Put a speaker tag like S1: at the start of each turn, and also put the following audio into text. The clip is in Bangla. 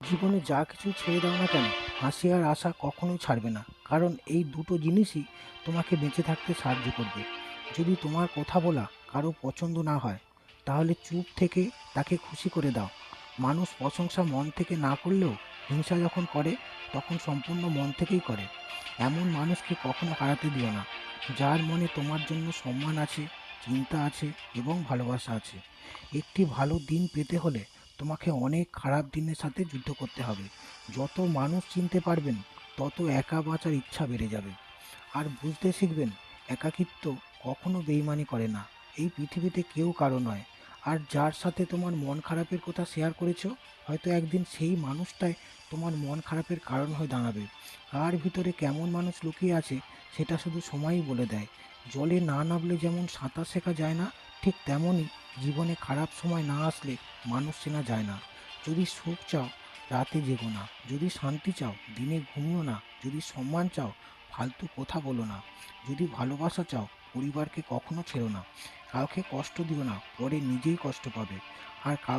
S1: জীবনে যা কিছু ছেড়ে দাও না কেন, হাসি আর আশা কখনোই ছাড়বে না। কারণ এই দুটো জিনিসই তোমাকে বেঁচে থাকতে সাহায্য করবে। যদি তোমার কথা বলা কারও পছন্দ না হয়, তাহলে চুপ থেকে তাকে খুশি করে দাও। মানুষ প্রশংসা মন থেকে না করলেও হিংসা যখন করে, তখন সম্পূর্ণ মন থেকেই করে। এমন মানুষকে কখনো হারাতে দিও না, যার মনে তোমার জন্য সম্মান আছে, চিন্তা আছে এবং ভালোবাসা আছে। একটি ভালো দিন পেতে হলে তোমাকে অনেক খারাপ দিনের সাথে যুদ্ধ করতে হবে। যত মানুষ চিনতে পারবেন, তত একা বাঁচার ইচ্ছা বেড়ে যাবে। আর বুঝতে শিখবেন, একাকিত্ব কখনো বেইমানি করে না। এই পৃথিবীতে কেউ কারও নয়। আর যার সাথে তোমার মন খারাপের কথা শেয়ার করেছ, হয়তো একদিন সেই মানুষটাই তোমার মন খারাপের কারণ হয়ে দাঁড়াবে। কার ভিতরে কেমন মানুষ লুকিয়ে আছে, সেটা শুধু সময়ই বলে দেয়। জলে না নামলে যেমন সাঁতার শেখা যায় না ঠিক তেমনই জীবনে খারাপ সময় না আসলে মানুষ চেনা যায় না। যদি সুখ চাও, রাতে জেগো না। যদি শান্তি চাও, দিনে ঘুমিও না। যদি সম্মান চাও, ফালতু কথা বলো না। যদি ভালোবাসা চাও, পরিবারকে কখনো ছেড়ো না। কাউকে কষ্ট দিও না। পরে নিজেই কষ্ট পাবে। আর